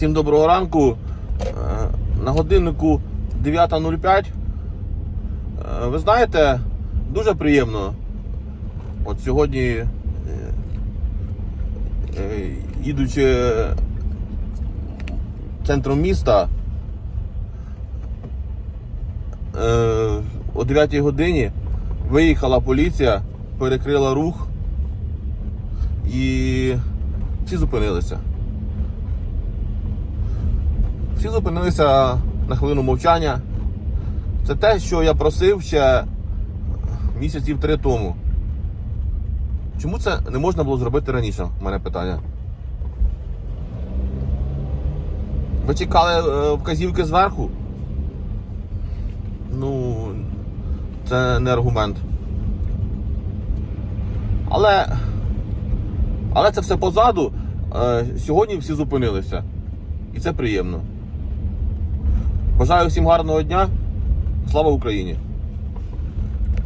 Всім доброго ранку. Е, На годиннику 9.05. Е, Ви знаєте, дуже приємно. От сьогодні, е, їдучи центром міста, о 9 годині виїхала поліція, перекрила рух і всі зупинилися. Всі зупинилися на хвилину мовчання. Це те, що я просив ще місяців три тому. Чому це не можна було зробити раніше? У мене питання. Ви чекали е, вказівки зверху? Ну, це не аргумент. Але. Але це все позаду. Е, Сьогодні всі зупинилися. І це приємно. Бажаю всім гарного дня. Слава Україні!